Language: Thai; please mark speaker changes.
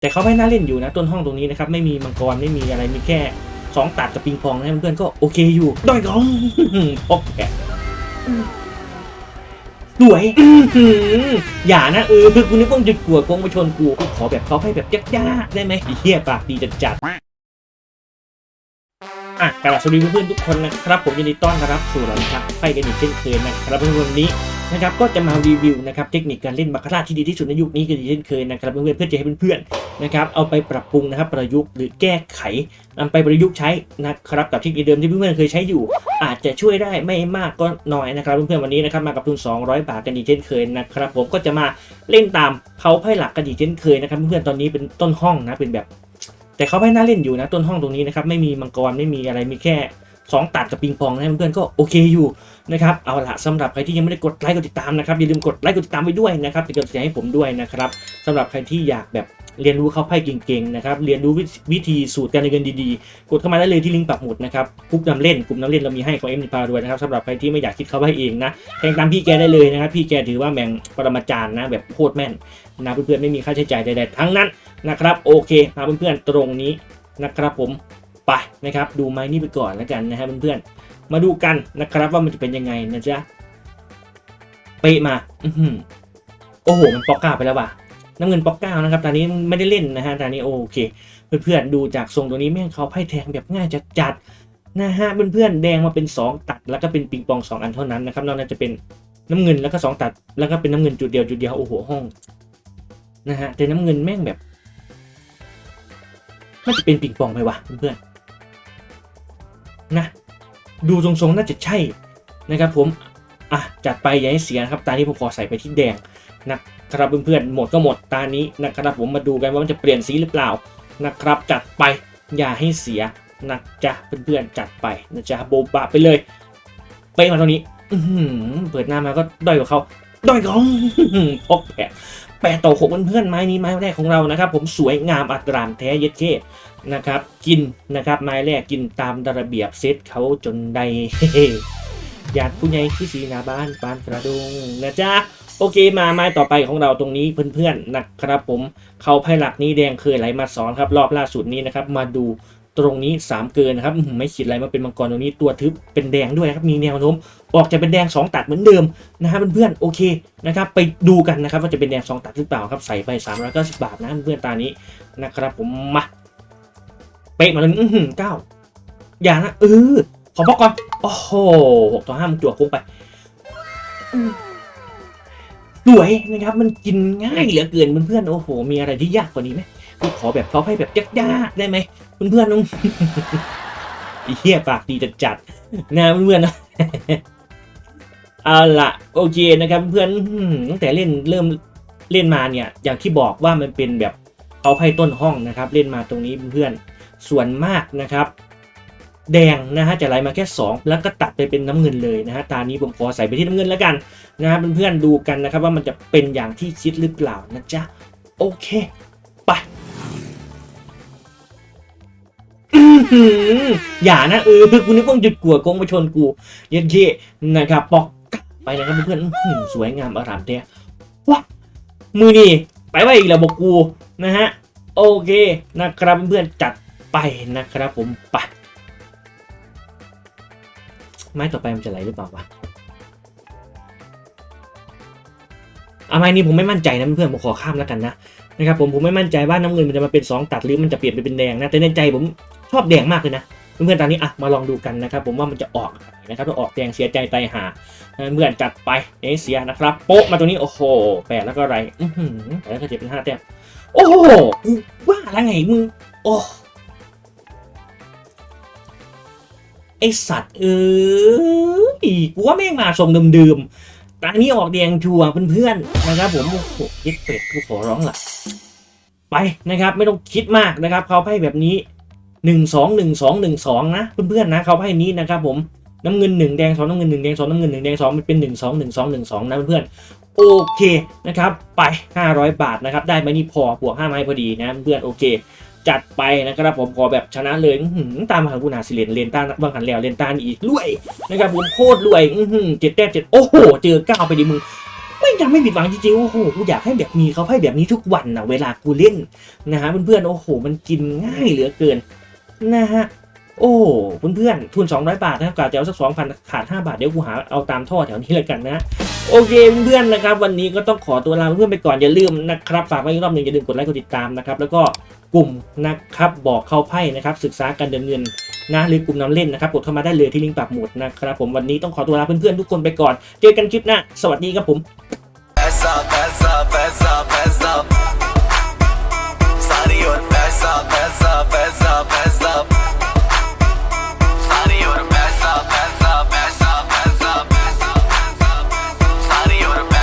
Speaker 1: แต่เขาไม่น่าเล่นอยู่นะต้นห้องตรงนี้นะครับไม่มีมังกรไม่มีอะไรมีแค่สองตัดกับปิงปองนะเพื่อนๆก็โอเคอยู่ด้อยกองปอกแกสวยอย่านะเออคือกูนึกว่ามึงจะกลัวกงมาชนกูกูขอแบบเขาให้แบบยากๆได้ไหมเหี้ยปากดีจัดๆอะกราบสวัสดีเพื่อนๆทุกคนนะครับ ผมยินดีต้อนรับสู่หลังครับไฟกันอีกเช่นเคยนะครับเพื่อนๆวันนี้ นะครับก็จะมารีวิวนะครับเทคนิคการเล่นบาคาร่าที่ดีที่สุดในยุคนี้กันอีเช่นเคยนะครับเพื่อนๆเพื่อจะให้เพื่อนๆนะครับเอาไปปรับปรุงนะครับประยุกต์หรือแก้ไขนำไปประยุกต์ใช้นะครับกับเทคนิคเดิมที่เพื่อนๆเคยใช้อยู่ อาจจะช่วยได้ไม่มากก็น้อยนะครับเพื่อนๆวันนี้นะครับมากับทุน 200 บาทกันอีเช่นเคยนะครับผมก็จะมาเล่นตามเขาไพ่หลักกันอีเช่นเคยนะครับเพื่อนๆตอนนี้เป็นต้นห้องนะเป็นแบบ แต่เขาไพ่น่าเล่นอยู่นะต้นห้องตรงนี้นะครับไม่มีมังกรไม่มีอะไรมีแค่สองตัดกับปิงปองนะเพื่อนๆก็โอเคอยู่ นะครับเอาละสำหรับใครที่ยังไม่ได้กดไลค์กดติดตามนะครับอย่าลืมกดไลค์กดติดตามไปด้วยนะครับเป็นกำลังใจให้ผมด้วยนะครับสำหรับใครที่อยากแบบเรียนรู้เข้าไพ่เก่งๆนะครับเรียนรู้วิธีสูตรการเงินดีๆ กดเข้ามาได้เลยที่ลิงก์ปักหมุดนะครับกลุ่มนำเล่นกลุ่มนำเล่นเรามีให้ของเอ็มนิพาด้วยนะครับสำหรับใครที่ไม่อยากคิดเข้าไพ่เองนะแทงตามพี่แกได้เลยนะครับพี่แกถือว่าแม่งปรมาจารย์นะแบบโคตรแม่นนะเพื่อนๆไม่มีค่าใช้จ่ายใดๆทั้งนั้นนะครับโอเคมาเพื่อนๆตรงนี้นะครับผมไปนะครับดูไม้นี่ไปก่อนแล้วกันนะฮะเพื่อนๆ มาดูกันนะครับว่ามันจะเป็นยังไงนะจ๊ะเปะมาอืโอ้โห มันป๊อกเก้าไปแล้วว่ะน้ำเงินป๊อกเก้านะครับตอนนี้ไม่ได้เล่นนะฮะตอนนี้โอเค เพื่อนๆดูจากทรงตัวนี้แม่งเขาไพ่แทงแบบง่ายจัดจัดๆนะฮะเพื่อนๆแดงมาเป็น 2 ตัดแล้วก็เป็นปิงปอง 2 อันเท่านั้นนะครับนอกนั้นจะเป็นน้ำเงินแล้วก็ 2 ตัด แล้วก็เป็นน้ำเงินจุดเดียวจุดเดียวโอ้โหห้องนะฮะแต่น้ำเงินแม่งแบบน่จะเป็นปิงปองไหมวะเพื่อนๆนะ ดูทรงๆน่าจะใช่นะครับผมอะจัดไปอย่าให้เสียนะครับตานี้ผมขอใส่ไปที่แดงนะครับเพื่อนๆหมดก็หมดตานี้นะครับผมมาดูกันว่ามันจะเปลี่ยนสีหรือเปล่านะครับ จัดไปอย่าให้เสียนะจ๊ะเพื่อนๆจัดไปนะจ๊ะโบบะไปเลย ไปมาตรงนี้อืเปิดหน้ามาก็ด้อยกว่าเขา ด้อยกว่าเขาอื้อหือพกแปะแปะต่อหกเพื่อนไม้นี้ไม้แรกของเรานะครับ ผมสวยงามอัตรามแท้เย็ดเค้นะครับกินนะครับไม้แรกกินตามระเบียบเซตเขาจนได้อยากผู้ใหญ่ที่สีนาบ้านปานกระดุงนะจ๊ะโอเคมาไม้ต่อไปของเราตรงนี้เพื่อนๆนะครับผมเขาไพ่หลักนี้แดงเคยไหลมาสอนครับรอบล่าสุดนี้นะครับมาดู ตรงนี้ 3 เกินนะครับอื้อหือไม่ขีดอะไรมาเป็นมังกรตรงนี้ตัวทึบเป็นแดงด้วยนะครับมีแนวโน้มออกจะเป็นแดง 2 ตัดเหมือนเดิมนะฮะเพื่อนๆโอเคนะครับไปดูกันนะครับว่าจะเป็นแดง 2 ตัดหรือเปล่าครับใส่ไป3 9 0บาทนะเพื่อนๆตานี้นะครับผมมาเป๊ะมาเลยอือหือเก้าอย่านะเออขอบอกก่อนโอ้โหหกต่อห้ามันจั่วโค้งไปอืมสวยนะครับมันกินง่ายเหลือเกินเพื่อนๆโอ้โห มีอะไรที่ยากกว่านี้ไหม กูขอแบบเขาให้แบบยากๆได้ไหมเพื่อนๆน้องเหี้ยปากดีจัดๆนะเพื่อนๆนะเอาละโอเคนะครับเพื่อนตั้งแต่เล่นเริ่มเล่นมาเนี่ย อย่างที่บอกว่ามันเป็นแบบเอาไพ่ต้นห้องนะครับ เล่นมาตรงนี้เพื่อนส่วนมากนะครับ แดงนะฮะจะไหลมาแค่ 2 แล้วก็ตัดไปเป็นน้ำเงินเลยนะฮะตานี้ผมขอใส่ไปที่น้ำเงินแล้วกันนะฮะเพื่อนๆดูกันนะครับว่ามันจะเป็นอย่างที่คิดหรือเปล่านะจ๊ะโอเค หืออย่านะเออคือกูนึกว่ามึงจะกลัวโกงมาชนกู เย็นเย่นะครับปอกกลับไปนะครับเพื่อนๆสวยงามอารามแท้ว้ามือนี่ไปไว้อีกแล้วบอกกูนะฮะโอเคนะครับเพื่อนจัดไปนะครับผมไปไม้ต่อไปมันจะไหลหรือเปล่าวะอาไม้นี้ผมไม่มั่นใจนะเพื่อนผมขอข้ามแล้วกันนะนะครับผมผมไม่มั่นใจว่าน้ำเงินมันจะมาเป็น 2 ตัดหรือมันจะเปลี่ยนไปเป็นแดงนะแต่ในใจผม ชอบแดงมากเลยนะเพื่อนๆตอนนี้อะมาลองดูกันนะครับ ผมว่ามันจะออกนะครับถ้าออกแดงเสียใจไตายหาเพื่อนจัดไปเอเสียนะครับโป๊ะมาตรงนี้โอ้โหแปดแล้วก็ไรอือหือแล้วก็เจ็ดเป็นห้าแต้มโอ้โหกูว่าแล้วไงมึงโอ้ไอสัตว์เอ้ยกูว่าแม่งมาทรงเดิมๆตานี้ออกแดงชัวเพื่อนๆนะครับผมโอ้โหเย็ดเป็ดกูขอร้องล่ะไปนะครับไม่ต้องคิดมากนะครับเขาไพ่แบบนี้ หนึ่งสองหนึ่งสองหนึ่งสองนะเพื่อนๆนะเขาไพ่นี้นะครับผมน้ำเงินหนึ่งแดงสองน้ำเงินหนึ่งแดงสองน้ำเงินหนึ่งแดงสองมันเป็นหนึ่งสองหนึ่งสองหนึ่งสองนะเพื่อนๆโอเคนะครับไป 500 บาทนะครับได้มานี่พอบวก5ไม้พอดีนะเพื่อนโอเค จัดไปนะครับผมขอแบบชนะเลยอื้อหือตามมหากูนาสิเลนเลนต้านบางหันแล้วเลนต้านอีกรวยนะครับผมโคตรรวยอื้อหือเจ็ดแต้มเจ็ดโอ้โหเจอเก้าไปดิมึงไม่จะไม่ผิดหวังจริงๆโอ้โหกูอยากให้แบบมีเขาให้แบบนี้ทุกวันนะเวลากูเล่นนะฮะเพื่อนๆโอ้โห มันกินง่ายเหลือเกิน นะฮะ โอ้เพื่อนๆทุน 200 บาทนะกาจะเอาสัก2,000ขาด 5 บาท เดี๋ยวกูหาเอาตามท่อแถวนี้แล้วกันนะ โอเคเพื่อนๆนะครับ วันนี้ก็ต้องขอตัวลาเพื่อนๆไปก่อนอย่าลืมนะครับฝากไว้อีกรอบหนึ่งอย่าลืมกดไลค์กดติดตามนะครับแล้วก็กลุ่มนะครับบอกเข้าไพ่นะครับศึกษาการเดินเงินนะหรือกลุ่มนำเล่นนะครับกดเข้ามาได้เลยที่ลิงก์ปักหมุดนะครับผมวันนี้ต้องขอตัวลาเพื่อนๆทุกคนไปก่อน เจอกันคลิปหน้าสวัสดีครับผม